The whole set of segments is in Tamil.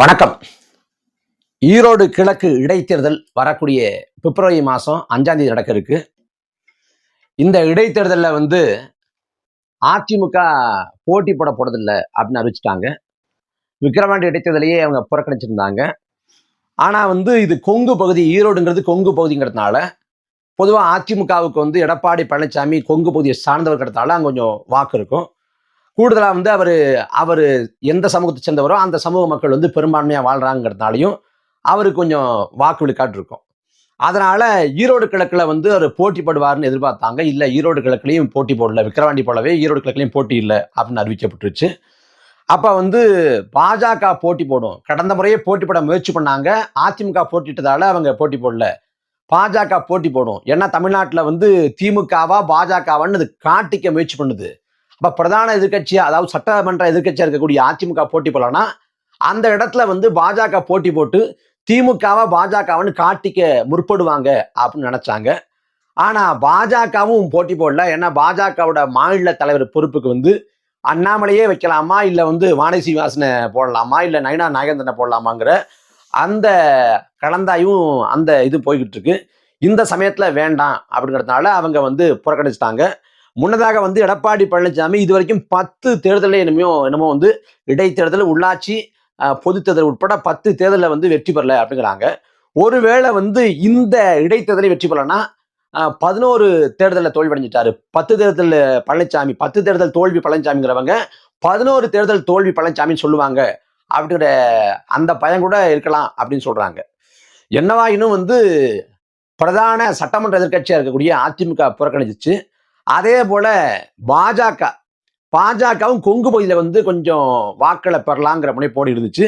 வணக்கம். ஈரோடு கிழக்கு இடைத்தேர்தல் வரக்கூடிய பிப்ரவரி மாதம் அஞ்சாம் தேதி நடக்க இருக்கு. இந்த இடைத்தேர்தலில் வந்து அதிமுக போட்டி போட போறதில்ல அப்படின்னு அறிவிச்சிட்டாங்க. விக்கிரவாண்டி இடைத்தேர்தலையே அவங்க புறக்கணிச்சிருந்தாங்க. ஆனால் வந்து இது கொங்கு பகுதி ஈரோடுங்கிறது கொங்கு பகுதிங்கிறதுனால பொதுவாக அதிமுகவுக்கு வந்து எடப்பாடி பழனிசாமி கொங்கு பகுதியை சார்ந்தவர்கிறதுனால அங்கே கொஞ்சம் வாக்கு இருக்கும். கூடுதலாக வந்து அவர் அவர் எந்த சமூகத்தை சேர்ந்தவரோ அந்த சமூக மக்கள் வந்து பெரும்பான்மையாக வாழ்கிறாங்கிறதுனாலையும் அவர் கொஞ்சம் வாக்கு விழுக்காட்டு இருக்கும். அதனால ஈரோடு கிழக்கில் வந்து அவர் போட்டி போடுவார்னு எதிர்பார்த்தாங்க. இல்லை ஈரோடு கிழக்குலையும் போட்டி போடல. விக்கிரவாண்டி போலவே ஈரோடு கிழக்குலையும் போட்டி இல்லை அப்படின்னு அறிவிக்கப்பட்டுருச்சு. அப்போ வந்து பாஜக போட்டி போடும். கடந்த முறையே போட்டி போட முயற்சி பண்ணாங்க. அதிமுக போட்டிட்டதால அவங்க போட்டி போடல. பாஜக போட்டி போடும். ஏன்னா தமிழ்நாட்டில் வந்து திமுகவா பாஜகவான்னு அது காட்டிக்க முயற்சி பண்ணுது. அப்போ பிரதான எதிர்க்கட்சியா அதாவது சட்டமன்ற எதிர்கட்சியாக இருக்கக்கூடிய அதிமுக போட்டி போடலாம்னா அந்த இடத்துல வந்து பாஜக போட்டி போட்டு திமுகவா பாஜகவன்னு காட்டிக்க முற்படுவாங்க அப்படின்னு நினச்சாங்க. ஆனால் பாஜகவும் போட்டி போடல. ஏன்னா பாஜகவோட மாநில தலைவர் பொறுப்புக்கு வந்து அண்ணாமலையே வைக்கலாமா இல்லை வந்து வானதி சீனிவாசனை போடலாமா இல்லை நயனா நாகேந்திரனை போடலாமாங்கிற அந்த கலந்தாயும் அந்த இது போய்கிட்டு இருக்கு. இந்த சமயத்தில் வேண்டாம் அப்படிங்கிறதுனால அவங்க வந்து புறக்கணிச்சிட்டாங்க. முன்னதாக வந்து எடப்பாடி பழனிசாமி இது வரைக்கும் பத்து தேர்தலில் என்னமோ என்னமோ வந்து இடைத்தேர்தல் உள்ளாட்சி அஹ், பொதுத் தேர்தல் உட்பட பத்து தேர்தலில் வந்து வெற்றி பெறல அப்படிங்கிறாங்க. ஒருவேளை வந்து இந்த இடைத்தேர்தலை வெற்றி பெறலன்னா பதினோரு தேர்தலில் தோல்வி அடைஞ்சிட்டாரு பத்து தேர்தல் பழனிசாமி பத்து தேர்தல் தோல்வி பழனிசாமிங்கிறவங்க பதினோரு தேர்தல் தோல்வி பழனிசாமின்னு சொல்லுவாங்க. அப்படிங்கிற அந்த பயம் கூட இருக்கலாம் அப்படின்னு சொல்றாங்க. என்னவா இன்னும் வந்து பிரதான சட்டமன்ற எதிர்க்கட்சியாக இருக்கக்கூடிய அதிமுக புறக்கணிச்சிச்சு. அதே போல பாஜக பாஜகவும் கொங்கு பகுதியில் வந்து கொஞ்சம் வாக்களை பெறலாங்கிற முனைப்போடு இருந்துச்சு.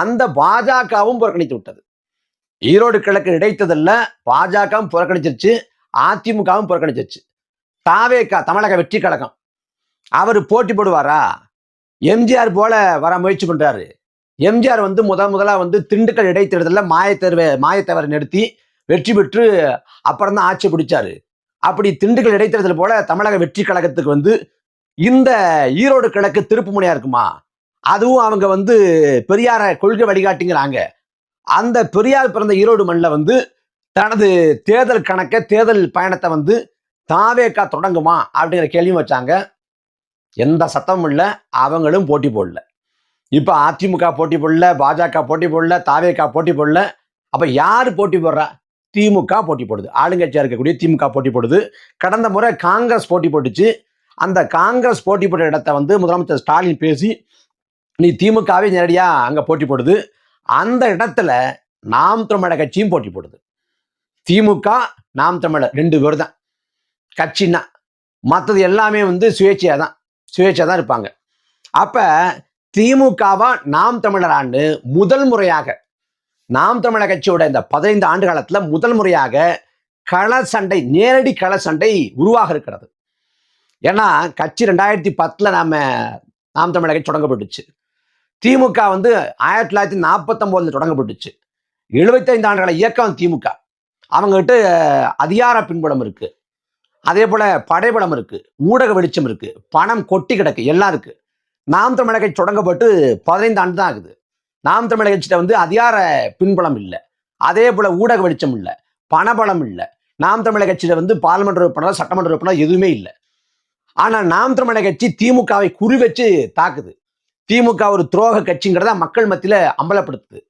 அந்த பாஜகவும் புறக்கணித்து விட்டது. ஈரோடு கிழக்கு இடைத்ததில் பாஜகவும் புறக்கணிச்சிருச்சு அதிமுகவும் புறக்கணிச்சிருச்சு. தாவேக்கா தமிழக வெற்றி கழகம் அவர் போட்டி போடுவாரா? எம்ஜிஆர் போல வர முயற்சி பண்றாரு. எம்ஜிஆர் வந்து முத முதலாக வந்து திண்டுக்கல் இடைத்தேர்தலில் மாயத்தேர்வை மாயத்தேவரை நிறுத்தி வெற்றி பெற்று அப்புறம் தான் ஆட்சி பிடிச்சாரு. அப்படி திண்டுக்கல் இடைத்தேர்தல் போல தமிழக வெற்றி கழகத்துக்கு வந்து இந்த ஈரோடு கிழக்கு திருப்பு முனையா இருக்குமா? அதுவும் அவங்க வந்து பெரியார கொள்கை வழிகாட்டிங்கிறாங்க. அந்த பெரியார் பிறந்த ஈரோடு மண்ணில் வந்து தனது தேர்தல் கணக்க தேர்தல் பயணத்தை வந்து தாவேக்கா தொடங்குமா? அப்படிங்கிற கேள்வியும் வச்சாங்க. எந்த சத்தமும் இல்லை. அவங்களும் போட்டி போடல. இப்போ அதிமுக போட்டி போடல பாஜக போட்டி போடல தாவேக்கா போட்டி போடல. அப்ப யார் போட்டி போடுறா? திமுக போட்டி போடுது. ஆளுங்கட்சியாக இருக்கக்கூடிய திமுக போட்டி போடுது. கடந்த முறை காங்கிரஸ் போட்டி போட்டுச்சு. அந்த காங்கிரஸ் போட்டி போட்ட இடத்த வந்து முதலமைச்சர் ஸ்டாலின் பேசி நீ திமுகவே நேரடியாக அங்கே போட்டி போடுது. அந்த இடத்துல நாம் தமிழர் கட்சியும் போட்டி போடுது. திமுக நாம் தமிழர் ரெண்டு பேர் தான் கட்சின்னா மற்றது எல்லாமே வந்து சுயேட்சையாக தான் சுயேட்சையாக தான் இருப்பாங்க. அப்போ திமுகவா நாம் தமிழர் ஆண்டு முதல் முறையாக நாம் தமிழர் கட்சியோட இந்த பதினைந்து ஆண்டு காலத்துல முதல் முறையாக கள சண்டை நேரடி கள சண்டை உருவாக இருக்கிறது. ஏன்னா கட்சி ரெண்டாயிரத்தி பத்துல நாம நாம் தமிழர் கட்சி தொடங்கப்பட்டுச்சு. திமுக வந்து ஆயிரத்தி தொள்ளாயிரத்தி நாற்பத்தொம்போதுல தொடங்கப்பட்டுச்சு. எழுபத்தைந்து ஆண்டுகள இயக்கம் திமுக. அவங்ககிட்ட அதிகார பின்புலம் இருக்கு. அதே போல படைபலம் இருக்கு. ஊடக வெளிச்சம் இருக்கு. பணம் கொட்டி கிடக்கு. எல்லாம் இருக்கு. நாம் தமிழர் கட்சி தொடங்கப்பட்டு பதினைந்து ஆண்டு தான் ஆகுது. நாம் தமிழக கட்சியிட்ட வந்து அதிகார பின்பலம் இல்லை. அதே போல ஊடக வெளிச்சம் இல்லை. பணபலம் இல்லை. நாம் தமிழக கட்சியில வந்து பாராளுமன்ற உறுப்பினர் சட்டமன்ற உறுப்பினர் எதுவுமே இல்லை. ஆனால் நாம் தமிழக கட்சி திமுகவை குறி வச்சு தாக்குது. திமுக ஒரு துரோக கட்சிங்கிறத மக்கள் மத்தியில அம்பலப்படுத்துது.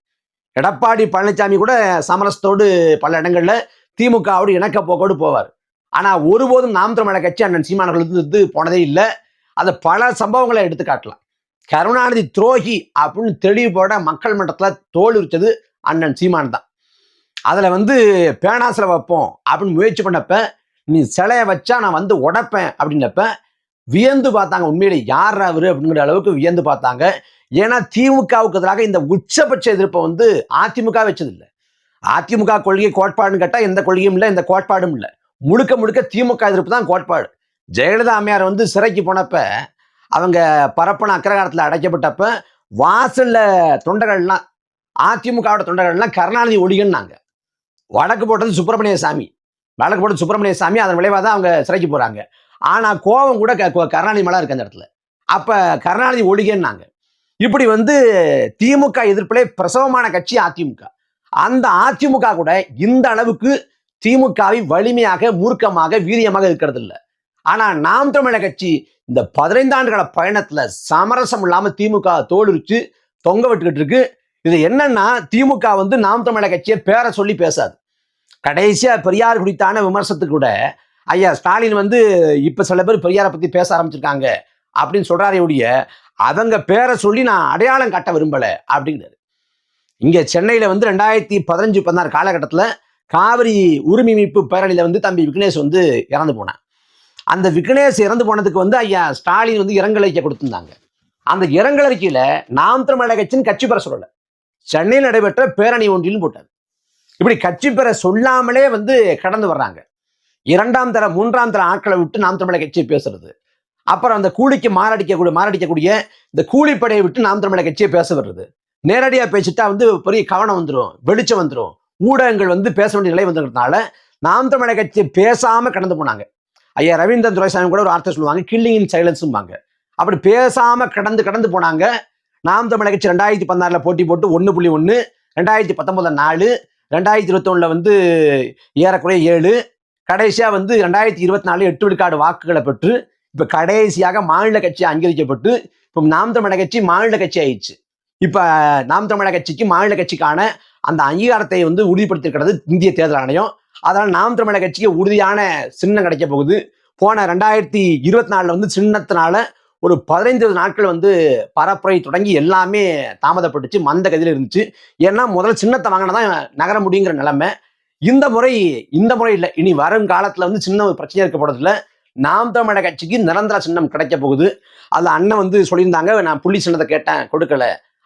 எடப்பாடி பழனிசாமி கூட சமரசத்தோடு பல இடங்கள்ல திமுகவோடு இணக்க போக்கோடு போவார். ஆனா ஒருபோதும் நாம் தமிழக கட்சி அண்ணன் சீமானவர்கள் இருந்து போனதே இல்லை. அதை பல சம்பவங்களை எடுத்து காட்டலாம் கருணாநிதி துரோகி அப்படின்னு தெளிவு போட மக்கள் மன்றத்தில் தோல் அண்ணன் சீமான் தான். அதில் வந்து பேனாசில் வைப்போம் அப்படின்னு முயற்சி பண்ணப்ப நீ சிலையை வச்சா நான் வந்து உடைப்பேன் அப்படின்னப்ப வியந்து பார்த்தாங்க. உண்மையிலே யார் அவர் அப்படிங்கிற அளவுக்கு வியந்து பார்த்தாங்க. ஏன்னா திமுகவுக்கு எதிராக இந்த உச்சபட்ச எதிர்ப்பை வந்து அதிமுக வச்சதில்லை. அதிமுக கொள்கை கோட்பாடுன்னு கேட்டால் எந்த கொள்கையும் இல்லை எந்த கோட்பாடும் இல்லை. முழுக்க முழுக்க திமுக எதிர்ப்பு தான் கோட்பாடு. ஜெயலலிதா அம்மையார் வந்து சிறைக்கு போனப்ப அவங்க பரப்பன அக்ரகாரத்தில் அடைக்கப்பட்டப்ப வாசல்ல தொண்டர்கள்லாம் அதிமுகவோட தொண்டர்கள்லாம் கருணாநிதி ஒழிகன்னாங்க வடக்கு போட்டது சுப்பிரமணிய சாமி வடக்கு போட்டது சுப்பிரமணிய சாமி அதன் விளைவாக தான் அவங்க சிறைக்கு போறாங்க. ஆனா கோபம் கூட க- கருணாநிதி மேல இருக்கு அந்த இடத்துல. அப்ப கருணாநிதி ஒழிகன்னாங்க இப்படி வந்து திமுக எதிர்ப்பிலே பிரசவமான கட்சி அதிமுக. அந்த அதிமுக கூட இந்த அளவுக்கு திமுகவை வலிமையாக மூர்க்கமாக வீரியமாக இருக்கிறது இல்லை. ஆனால் நாம் தமிழக கட்சி இந்த பதினைந்து ஆண்டுகள பயணத்துல சமரசம் இல்லாம திமுக தோலுரிச்சு தொங்க விட்டுக்கிட்டு இருக்கு. இது என்னன்னா திமுக வந்து நாம் தமிழக கட்சியை பேரை சொல்லி பேசாது. கடைசியா பெரியார் குறித்தான விமர்சனத்துக்கு கூட ஐயா ஸ்டாலின் வந்து இப்ப சில பேர் பெரியாரை பத்தி பேச ஆரம்பிச்சிருக்காங்க அப்படின்னு சொல்றாரே ஒழிய அவங்க பேரை சொல்லி நான் அடையாளம் காட்ட விரும்பல அப்படிங்கிறாரு. இங்க சென்னையில வந்து ரெண்டாயிரத்தி பதினஞ்சு பதினாறு காலகட்டத்துல காவிரி உரிமை மீட்பு பேரணியில வந்து தம்பி விக்னேஷ் வந்து இறந்து போனான் அந்த விக்னேஷ் இறந்து போனதுக்கு வந்து ஐயா ஸ்டாலின் வந்து இரங்கல் அறிக்கை அந்த இரங்கல் அறிக்கையில நாம் தமிழக கட்சின்னு கட்சி பெற சொல்லலை. சென்னையில் நடைபெற்ற பேரணி ஒன்றிலும் போட்டார். இப்படி கட்சி பெற சொல்லாமலே வந்து கடந்து வர்றாங்க. இரண்டாம் தர மூன்றாம் தர ஆட்களை விட்டு நாம் தமிழக கட்சியை பேசுறது. அப்புறம் அந்த கூலிக்கு மாரடிக்கக்கூடிய மாரடிக்கக்கூடிய இந்த கூலிப்படையை விட்டு நாம் தமிழக கட்சியை பேச வர்றது. நேரடியாக பேசிட்டா வந்து பெரிய கவனம் வந்துடும் வெளிச்சம் வந்துடும் ஊடகங்கள் வந்து பேச வேண்டிய நிலை வந்ததுனால நாம் தமிழக கட்சி பேசாம கடந்து போனாங்க. ஐயா ரவீந்திரன் துரைசாமி கூட ஒரு வார்த்தை சொல்லுவாங்க கில்லிங் இன் சைலன்ஸும்பாங்க அப்படி பேசாம கடந்து கடந்து போனாங்க. நாம் தமிழக கட்சி ரெண்டாயிரத்தி பதினாறுல போட்டி போட்டு ஒன்று புள்ளி ஒன்று ரெண்டாயிரத்தி பத்தொன்பதுல நாலு ரெண்டாயிரத்தி இருபத்தொன்னுல வந்து ஏறக்குறைய ஏழு கடைசியாக வந்து ரெண்டாயிரத்தி இருபத்தி நாலு எட்டு விழுக்காடு வாக்குகளை பெற்று இப்போ கடைசியாக மாநில கட்சி அங்கீகரிக்கப்பட்டு இப்போ நாம் தமிழக கட்சி மாநில கட்சி ஆயிடுச்சு. இப்போ நாம் தமிழக கட்சிக்கு மாநில கட்சிக்கான அந்த அங்கீகாரத்தை வந்து உறுதிப்படுத்திருக்கிறது இந்திய தேர்தல் ஆணையம். அதனால் நாம் தமிழக கட்சிக்கு உறுதியான சின்னம் கிடைக்க போகுது. போன ரெண்டாயிரத்தி இருபத்தி நாலுல வந்து சின்னத்தினால ஒரு பதினைந்து நாட்கள் வந்து பரப்புரை தொடங்கி எல்லாமே தாமதப்பட்டுச்சு மந்த கதியில் இருந்துச்சு. ஏன்னா முதல்ல சின்னத்தை வாங்கினா தான் நகர முடியுங்கிற நிலைமை. இந்த முறை இந்த முறை இல்லை. இனி வரும் காலத்துல வந்து சின்ன ஒரு பிரச்சனை இருக்க போறதில்ல நாம் தமிழக கட்சிக்கு நிரந்தர சின்னம் கிடைக்க போகுது. அதுல அண்ணன் வந்து சொல்லியிருந்தாங்க நான் புள்ளி சின்னத்தை கேட்டேன் கொடுக்கல.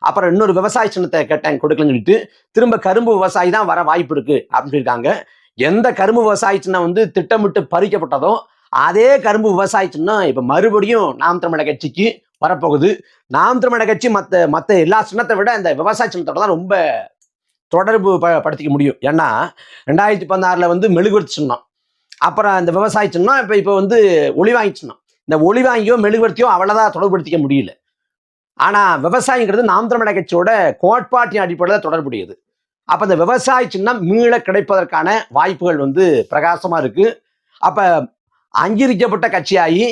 அப்புறம் இன்னொரு விவசாய சின்னத்தை கேட்டேன் கொடுக்கலன்னு சொல்லிட்டு திரும்ப கரும்பு விவசாயி தான் வர வாய்ப்பு இருக்கு அப்படின்னு சொல்லியிருக்காங்க. எந்த கரும்பு விவசாய சின்னம் வந்து திட்டமிட்டு பறிக்கப்பட்டதோ அதே கரும்பு விவசாய சின்னம் இப்ப மறுபடியும் நாம் தமிழக கட்சிக்கு வரப்போகுது. நாம் தமிழக கட்சி மற்ற மற்ற எல்லா சின்னத்தை விட இந்த விவசாய சின்னத்தோட தான் ரொம்ப தொடர்பு ப- படுத்திக்க முடியும். ஏன்னா ரெண்டாயிரத்தி பதினாறுல வந்து மெழுகுவர்த்தி சின்னம் அப்புறம் இந்த விவசாய சின்னம் இப்போ இப்போ வந்து ஒளிவாங்கி சின்னம் இந்த ஒளிவாங்கியோ மெழுகுவர்த்தியோ அவ்வளோதான் தொடர்படுத்திக்க முடியல. ஆனா விவசாயிங்கிறது நாம் தமிழக கட்சியோட கோட்பாட்டின் அடிப்படையில் தொடர்புடையது. அப்போ இந்த விவசாய சின்னம் மீள கிடைப்பதற்கான வாய்ப்புகள் வந்து பிரகாசமாக இருக்குது அப்போ அங்கீகரிக்கப்பட்ட கட்சியாகி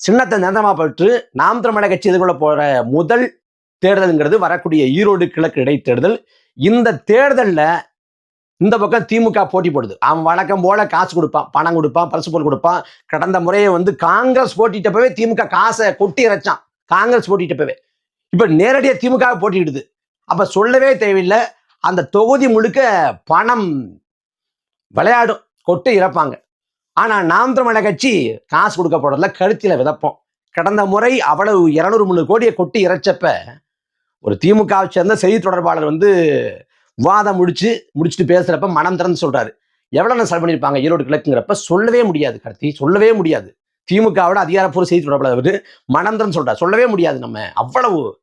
சின்னத்தை நிரந்தரமாக பெற்று நாம் தமிழக கட்சி எதிர்கொள்ள போகிற முதல் தேர்தலுங்கிறது வரக்கூடிய ஈரோடு கிழக்கு இடைத்தேர்தல். இந்த தேர்தலில் இந்த பக்கம் திமுக போட்டி போடுது. அவன் வழக்கம் போல காசு கொடுப்பான் பணம் கொடுப்பான் பரிசு பொருள் கொடுப்பான். கடந்த முறையை வந்து காங்கிரஸ் போட்டிட்டப்பவே திமுக காசை கொட்டி இறைச்சான். காங்கிரஸ் போட்டிட்டப்பவே இப்போ நேரடியாக திமுக போட்டியிடுது. அப்போ சொல்லவே தேவையில்லை. அந்த தொகுதி முழுக்க பணம் விளையாடும் கொட்டு இறப்பாங்க. ஆனா நாம் தமிழக கட்சி காசு கொடுக்க போறதுல கருத்தில விதப்போம். கடந்த முறை அவ்வளவு இருநூறு முந்நூறு கோடியை கொட்டி இறைச்சப்ப ஒரு திமுகவை சேர்ந்த செய்தி தொடர்பாளர் வந்து விவாதம் முடிச்சு முடிச்சுட்டு பேசுறப்ப மனம் திறந்து சொல்றாரு. எவ்வளவு நான் செலவு பண்ணியிருப்பாங்க ஈரோடு கிழக்குங்கிறப்ப சொல்லவே முடியாது கார்த்தி. சொல்லவே முடியாது. திமுகவோட அதிகாரப்பூர்வ செய்தி தொடர்பாளர் மனம் திறந்து சொல்றாரு. சொல்லவே முடியாது நம்ம. அவ்வளவு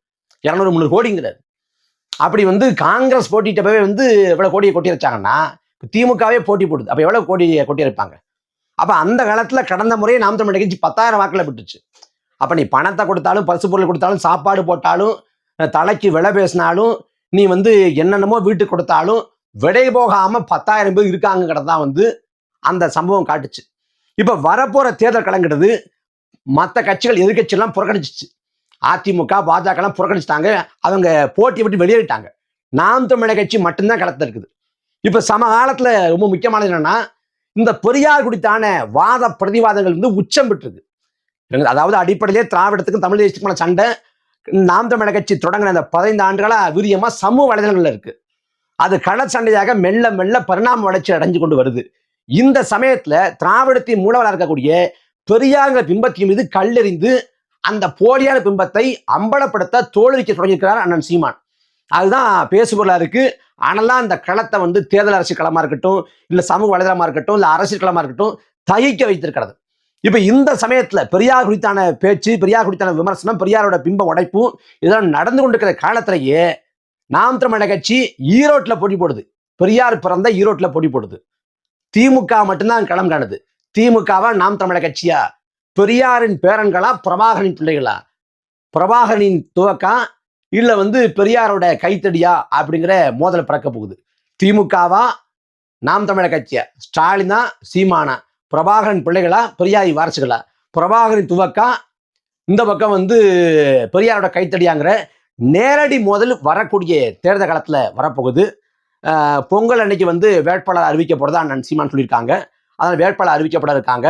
இரநூறு முந்நூறு கோடிங்கிறது அப்படி வந்து காங்கிரஸ் போட்டிட்டப்பவே வந்து எவ்வளவு கோடியை கொட்டி வச்சாங்கன்னா திமுகவே போட்டி போடுது. அப்ப எவ்வளவு கோடியை கொட்டி இருப்பாங்க அப்ப அந்த காலத்துல கடந்த முறையே நாம் தமிழ் கட்சி பத்தாயிரம் வாக்குல விட்டுச்சு. அப்ப நீ பணத்தை கொடுத்தாலும் பரிசு பொருள் கொடுத்தாலும் சாப்பாடு போட்டாலும் தலைக்கு விலை பேசினாலும் நீ வந்து என்னென்னமோ வீட்டுக்கு கொடுத்தாலும் விடை போகாம பத்தாயிரம் பேர் இருக்காங்கிறது தான் வந்து அந்த சம்பவம் காட்டுச்சு. இப்ப வரப்போற தேர்தல் கலங்கிறது மற்ற கட்சிகள் எதிர்கட்சியெல்லாம் புறக்கணிச்சிச்சு. அதிமுக பாஜகலாம் புறக்கணிச்சிட்டாங்க. அவங்க போட்டி விட்டு வெளியேறிட்டாங்க. நாம் தமிழர் கட்சி மட்டும்தான் களத்தில் இருக்குது. சம காலத்தில் ரொம்ப முக்கியமானது என்னன்னா இந்த பெரியார் குடித்தான வாத பிரதிவாதங்கள் வந்து உச்சம் பெற்றுது அதாவது அடிப்படையிலே திராவிடத்துக்கும் தமிழ் தேசத்துக்குமான சண்டை நாம் தமிழர் கட்சி தொடங்கின அந்த பதினைந்து ஆண்டுகளாக வீரியமாக சமூக வலைதளங்களில் இருக்கு. அது கள சண்டையாக மெல்ல மெல்ல பரிணாம வளர்ச்சி அடைஞ்சு கொண்டு வருது. இந்த சமயத்தில் திராவிடத்தின் மூலவராக இருக்கக்கூடிய பெரியாங்க பிம்பத்தின் மீது கல்லெறிந்து அந்த போலியான பிம்பத்தை அம்பலப்படுத்த தோல்விக்க தொடங்கியிருக்கிறார் அண்ணன் சீமான். அதுதான் பேசுபொருளா இருக்கு. ஆனால் அந்த களத்தை வந்து தேர்தல் அரசியல் களமா இருக்கட்டும் இல்ல சமூக வலைதளமா இருக்கட்டும் இல்ல அரசியல் களமா இருக்கட்டும் தகிக்க வைத்திருக்கிறது. இப்ப இந்த சமயத்துல பெரியார் குறித்தான பேச்சு பெரியார் குறித்தான விமர்சனம் பெரியாரோட பிம்ப உடைப்பும் இதெல்லாம் நடந்து கொண்டிருக்கிற காலத்திலேயே நாம் தமிழக கட்சி ஈரோட்டில் போட்டி போடுது. பெரியார் பிறந்த ஈரோட்டில் போட்டி போடுது. திமுக மட்டும்தான் களம் காணுது. திமுகவா நாம் தமிழக கட்சியா? பெரியாரின் பேரன்களா பிரபாகரின் பிள்ளைகளா? பிரபாகரனின் துவக்கம் இல்ல வந்து பெரியாரோட கைத்தடியா? அப்படிங்கிற மோதல் பிறக்க போகுது. திமுகவா? நாம் தமிழர் கட்சியா? ஸ்டாலினா? சீமானா? பிரபாகரன் பிள்ளைகளா? பெரியாரி வாரிசுகளா? பிரபாகரன் துவக்கா? இந்த பக்கம் வந்து பெரியாரோட கைத்தடியாங்கிற நேரடி மோதல் வரக்கூடிய தேர்தல் காலத்தில் வரப்போகுது. பொங்கல் அன்னைக்கு வந்து வேட்பாளர் அறிவிக்கப்படுறதா அண்ணன் சீமான் சொல்லியிருக்காங்க. அதனால் வேட்பாளர் அறிவிக்கப்பட இருக்காங்க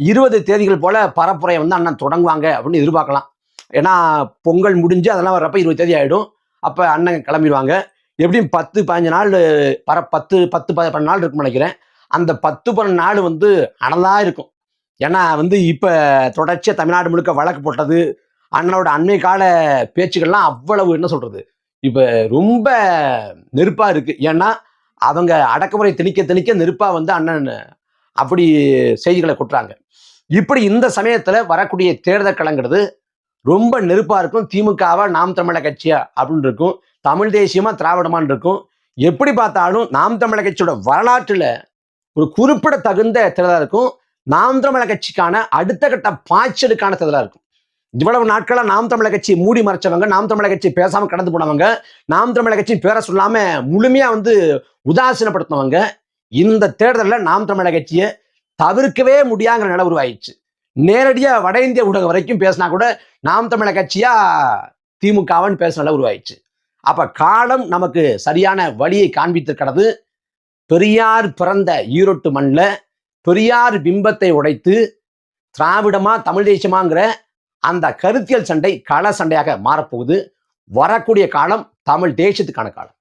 இருபது தேதிகள் போல பரப்புரையை வந்து அண்ணன் தொடங்குவாங்க அப்படின்னு எதிர்பார்க்கலாம். ஏன்னா பொங்கல் முடிஞ்சு அதெல்லாம் வர்றப்ப இருபது தேதி ஆகிடும் அப்போ அண்ணன் கிளம்பிடுவாங்க. எப்படியும் பத்து பதினஞ்சு நாள் பர பத்து பத்து ப- பன்னெண்டு நாள் இருக்கும்னு நினைக்கிறேன். அந்த பத்து பன்னெண்டு நாள் வந்து அனலாக இருக்கும். ஏன்னா வந்து இப்போ தொடர்ச்சியாக தமிழ்நாடு முழுக்க வழக்கு போட்டது அண்ணனோட அண்மை கால பேச்சுக்கள்லாம் அவ்வளவு என்ன சொல்கிறது இப்போ ரொம்ப நெருப்பாக இருக்குது ஏன்னா அவங்க அடக்குமுறை திணிக்க திணிக்க நெருப்பாக வந்து அண்ணன் அப்படி செய்திகளை கொட்டுறாங்க. இப்படி இந்த சமயத்துல வரக்கூடிய தேர்தல் களங்கிறது ரொம்ப நெருப்பா இருக்கும். திமுகவா நாம் தமிழக கட்சியா அப்படின்னு இருக்கும். தமிழ் தேசியமா திராவிடமான்னு இருக்கும். எப்படி பார்த்தாலும் நாம் தமிழக கட்சியோட வரலாற்றுல ஒரு குறிப்பிடத்தகுந்த தேர்தலாக இருக்கும். நாம் தமிழக கட்சிக்கான அடுத்த கட்ட பாய்ச்சலுக்கான தேர்தலாக இருக்கும். இவ்வளவு நாட்களா நாம் தமிழக கட்சி மூடி மறைச்சவங்க நாம் தமிழக கட்சி பேசாம கடந்து போனவங்க நாம் தமிழக கட்சி பேரை சொல்லாம முழுமையா வந்து உதாசீனப்படுத்தினவங்க இந்த தேர்தலில் நாம் தமிழக கட்சியை தவிர்க்கவே முடியாங்கிற நிலை உருவாயிடுச்சு. நேரடியா வட இந்திய ஊடகம் வரைக்கும் பேசினா கூட நாம் தமிழக கட்சியா திமுகவன் பேசுற நிலை உருவாயிடுச்சு. அப்ப காலம் நமக்கு சரியான வழியை காண்பித்திருக்கிறது. பெரியார் பிறந்த ஈரோட்டு மண்ணில் பெரியார் பிம்பத்தை உடைத்து திராவிடமா தமிழ் தேசியமாங்கிற அந்த கருத்தியல் சண்டை கள சண்டையாக மாறப்போகுது. வரக்கூடிய காலம் தமிழ் தேசியத்துக்கான காலம்.